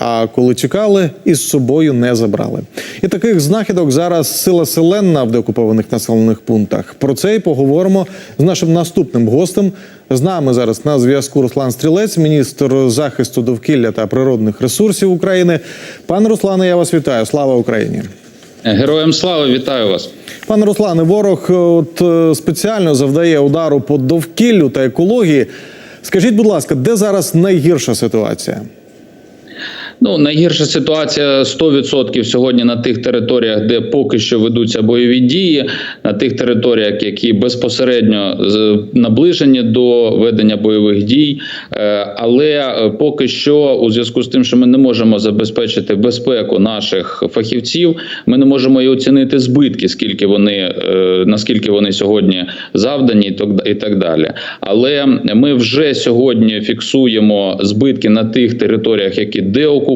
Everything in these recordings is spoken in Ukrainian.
а коли тікали, із собою не забрали. І таких знахідок зараз сила селенна в деокупованих населених пунктах. Про це і поговоримо з нашим наступним гостем. З нами зараз на зв'язку Руслан Стрілець, міністр захисту довкілля та природних ресурсів України. Пане Руслане, я вас вітаю. Слава Україні! Героям слава, вітаю вас. Пане Руслане, ворог е, от е, спеціально завдає удару по довкіллю та екології. Скажіть, будь ласка, де зараз найгірша ситуація? Ну найгірша ситуація 100% сьогодні на тих територіях, де поки що ведуться бойові дії, на тих територіях, які безпосередньо наближені до ведення бойових дій. Е, Але е, поки що, у зв'язку з тим, що ми не можемо забезпечити безпеку наших фахівців, ми не можемо і оцінити збитки, скільки вони е, наскільки вони сьогодні завдані, і так далі. Але ми вже сьогодні фіксуємо збитки на тих територіях, які деокуповані.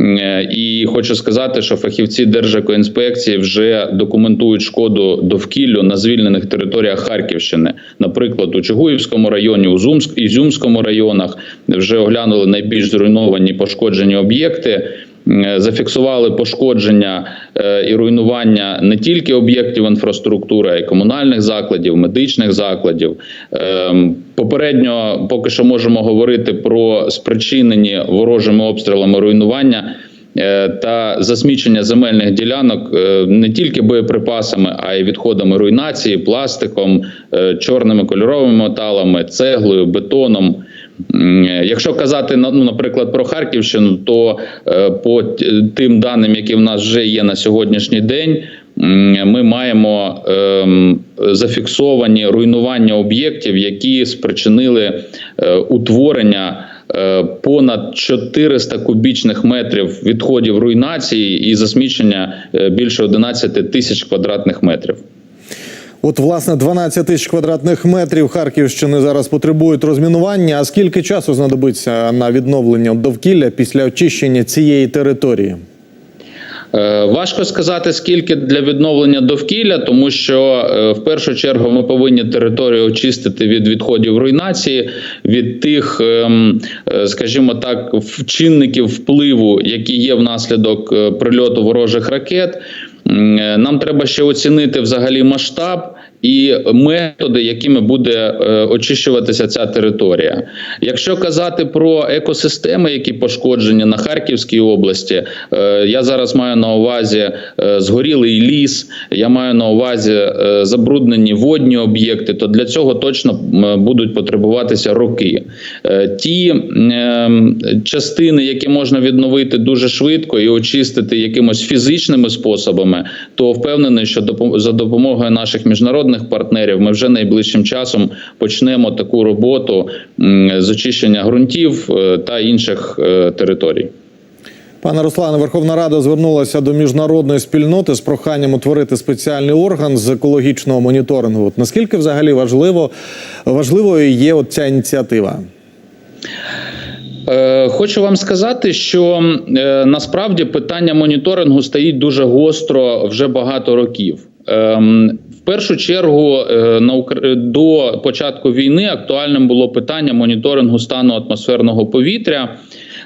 Е, І хочу сказати, що фахівці Держекоінспекції вже документують шкоду довкіллю на звільнених територіях Харківщини, наприклад, у Чугуївському районі, у Зумськ Ізюмському районах вже оглянули найбільш зруйновані пошкоджені об'єкти. Е, Зафіксували пошкодження е, і руйнування не тільки об'єктів інфраструктури, а й комунальних закладів, медичних закладів. Ем, Попередньо поки що можемо говорити про спричинені ворожими обстрілами руйнування е, та засмічення земельних ділянок не тільки боєприпасами, а й відходами руйнації, пластиком, чорними кольоровими металами, цеглою, бетоном. Е, Якщо казати ну, наприклад, про Харківщину, то е, по тим даним, які в нас вже є на сьогоднішній день, ми маємо ем, зафіксовані руйнування об'єктів, які спричинили е, утворення е, понад 400 кубічних метрів відходів руйнації і засмічення е, більше 11 тисяч квадратних метрів. От, власне, 12 тисяч квадратних метрів Харківщини зараз потребують розмінування. А скільки часу знадобиться на відновлення довкілля після очищення цієї території? Е, Важко сказати, скільки для відновлення довкілля, тому що е, в першу чергу ми повинні територію очистити від відходів руйнації, від тих, ем, е, скажімо так, чинників впливу, які є внаслідок прильоту ворожих ракет. Нам треба ще оцінити взагалі масштаб і методи, якими буде е, очищуватися ця територія. Якщо казати про екосистеми, які пошкоджені на Харківській області, е, я зараз маю на увазі е, згорілий ліс, я маю на увазі забруднені водні об'єкти, то для цього точно будуть потребуватися роки. Ті частини, які можна відновити дуже швидко і очистити якимось фізичними способами, то впевнений, що за допомогою наших міжнародних партнерів ми вже найближчим часом почнемо таку роботу з очищення ґрунтів е, та інших е, територій. Пане Руслане, Верховна Рада звернулася до міжнародної спільноти з проханням утворити спеціальний орган з екологічного моніторингу. От наскільки взагалі важливо важливою є от ця ініціатива? Е, Хочу вам сказати, що насправді питання моніторингу стоїть дуже гостро вже багато років. Першу чергу е, на Укра- до початку війни актуальним було питання моніторингу стану атмосферного повітря.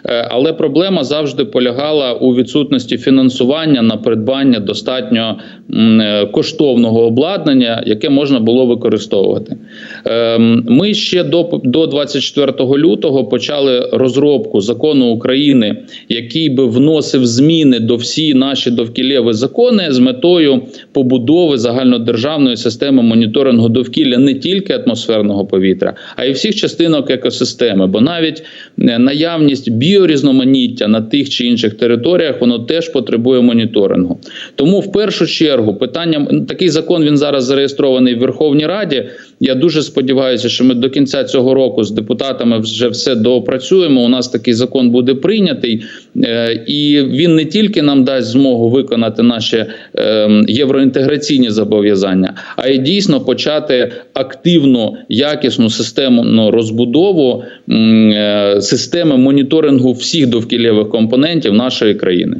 Е, Але проблема завжди полягала у відсутності фінансування на придбання достатньо е, коштовного обладнання, яке можна було використовувати. Ем, Ми ще до, до 24 лютого почали розробку закону України, який би вносив зміни до всі наші довкіллєві закони з метою побудови загальнодержавної системи моніторингу довкілля не тільки атмосферного повітря, а й всіх частинок екосистеми. Бо навіть е, наявність біорізноманіття на тих чи інших територіях воно теж потребує моніторингу. Тому в першу чергу питання такий закон він зараз зареєстрований в Верховній Раді. Я дуже сподіваюся, що ми до кінця цього року з депутатами вже все доопрацюємо. У нас такий закон буде прийнятий, е, і він не тільки нам дасть змогу виконати наші е, євроінтеграційні зобов'язання, а й дійсно почати активну якісну системну розбудову е, системи моніторингу всіх довкіллєвих компонентів нашої країни.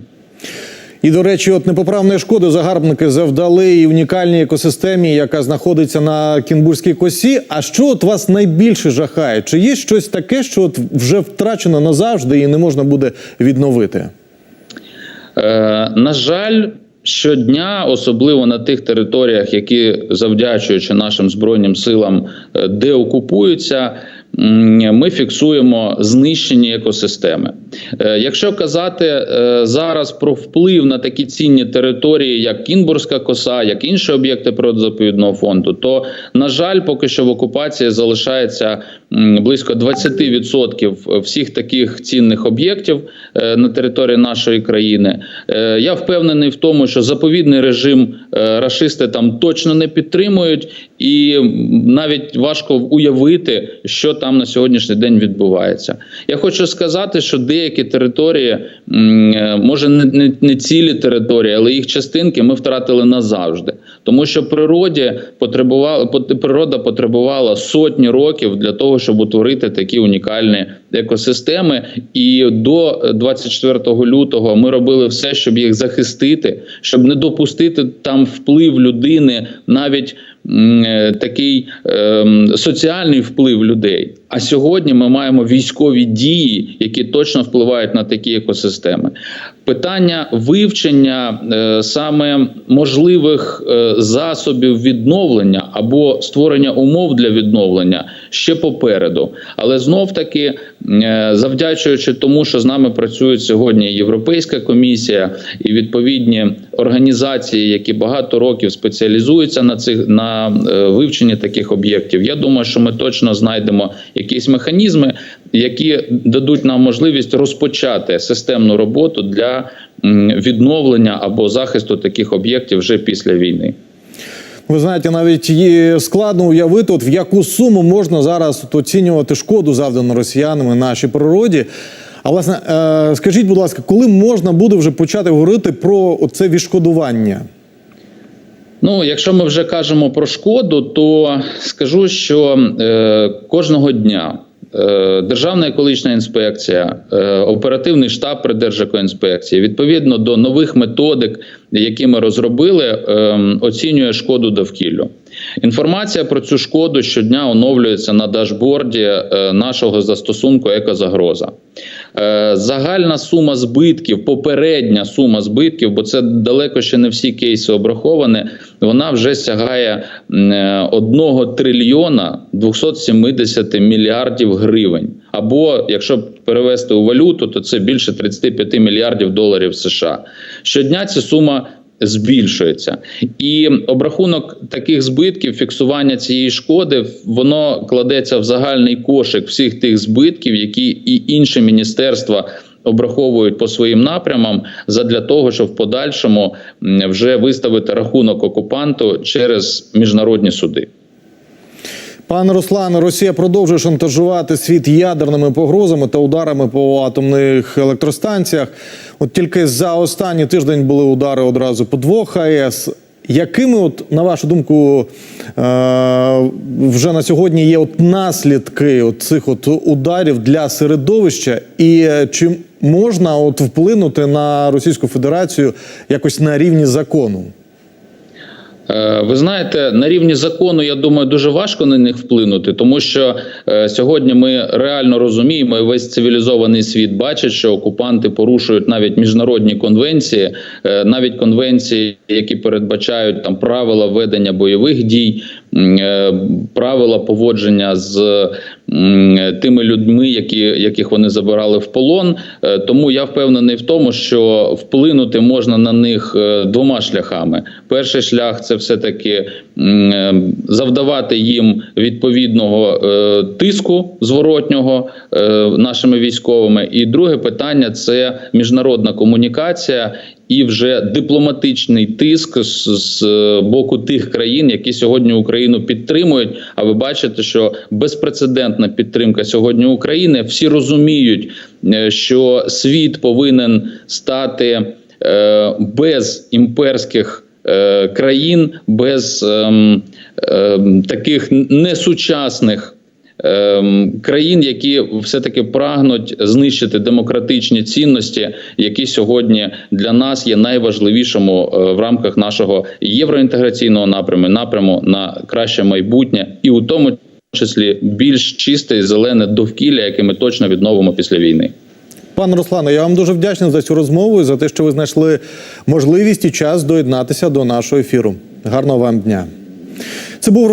І до речі, от непоправної шкоди загарбники завдали і унікальній екосистемі, яка знаходиться на Кінбурзькій косі. А що от вас найбільше жахає? Чи є щось таке, що от вже втрачено назавжди і не можна буде відновити? Е, на жаль, щодня, особливо на тих територіях, які завдячуючи нашим збройним силам, е, де окупуються. Ми фіксуємо знищені екосистеми. Е, Якщо казати е, зараз про вплив на такі цінні території, як Кінбурзька коса, як інші об'єкти природозаповідного фонду, то на жаль, поки що в окупації залишається близько 20% всіх таких цінних об'єктів е, на території нашої країни. Е, Я впевнений в тому, що заповідний режим е, рашисти там точно не підтримують, і навіть важко уявити, що там на сьогоднішній день відбувається. Я хочу сказати, що деякі території, може не, не, цілі території, але їх частинки ми втратили назавжди, тому що природі потребувала пот- природа потребувала сотні років для того, щоб утворити такі унікальні екосистеми. І до 24 лютого ми робили все, щоб їх захистити, щоб не допустити там вплив людини, навіть м, е, такий м, соціальний вплив людей. А сьогодні ми маємо військові дії, які точно впливають на такі екосистеми. Питання вивчення е, саме можливих е, засобів відновлення або створення умов для відновлення ще попереду. Але знов таки, е, завдячуючи тому, що з нами працюють сьогодні Європейська комісія і відповідні організації, які багато років спеціалізуються на цих на е, вивченні таких об'єктів. Я думаю, що ми точно знайдемо якісь механізми, які дадуть нам можливість розпочати системну роботу для відновлення або захисту таких об'єктів вже після війни. Ви знаєте, навіть є складно уявити, от в яку суму можна зараз от оцінювати шкоду, завдану росіянами нашій природі. А власне, е, скажіть, будь ласка, коли можна буде вже почати говорити про це відшкодування? Ну, якщо ми вже кажемо про шкоду, то скажу, що е, кожного дня е, Державна екологічна інспекція, е, оперативний штаб при Держекоінспекції, відповідно до нових методик, які ми розробили, е, оцінює шкоду довкіллю. Інформація про цю шкоду щодня оновлюється на дашборді е, нашого застосунку Екозагроза. Е, Загальна сума збитків, попередня сума збитків, бо це далеко ще не всі кейси обраховані, вона вже сягає 1 трильйона 270 мільярдів гривень. Або якщо перевести у валюту, то це більше 35 мільярдів доларів США. Щодня ця сума збільшується, і обрахунок таких збитків, фіксування цієї шкоди, воно кладеться в загальний кошик всіх тих збитків, які і інші міністерства. Обраховують по своїм напрямам задля того, щоб в подальшому вже виставити рахунок окупанту через міжнародні суди. Пане Руслане, Росія продовжує шантажувати світ ядерними погрозами та ударами по атомних електростанціях. От тільки за останній тиждень були удари одразу по двох АЕС. Якими, от, на вашу думку, е- вже на сьогодні є от наслідки цих от ударів для середовища, і е, чи можна от вплинути на Російську Федерацію якось на рівні закону? Е, Ви знаєте, на рівні закону, я думаю, дуже важко на них вплинути, тому що е, сьогодні ми реально розуміємо, і весь цивілізований світ бачить, що окупанти порушують навіть міжнародні конвенції, е, навіть конвенції, які передбачають там правила ведення бойових дій, правила поводження з тими людьми, які, яких вони забирали в полон. Е, Тому я впевнений в тому, що вплинути можна на них е, двома шляхами. Перший шлях це все таки завдавати їм відповідного е, тиску зворотнього е, нашими військовими. І друге питання це міжнародна комунікація. І вже дипломатичний тиск з, боку тих країн, які сьогодні Україну підтримують. А ви бачите, що безпрецедентна підтримка сьогодні України. Всі розуміють, е, що світ повинен стати е, без імперських е, країн, без ем, ем, таких несучасних. ем, країн, які все-таки прагнуть знищити демократичні цінності, які сьогодні для нас є найважливішому е, в рамках нашого євроінтеграційного напряму, напряму на краще майбутнє, і у тому числі більш чисте зелене довкілля, яке ми точно відновимо після війни. Пане Руслане, я вам дуже вдячний за цю розмову і за те, що ви знайшли можливість і час доєднатися до нашого ефіру. Гарного вам дня. Це був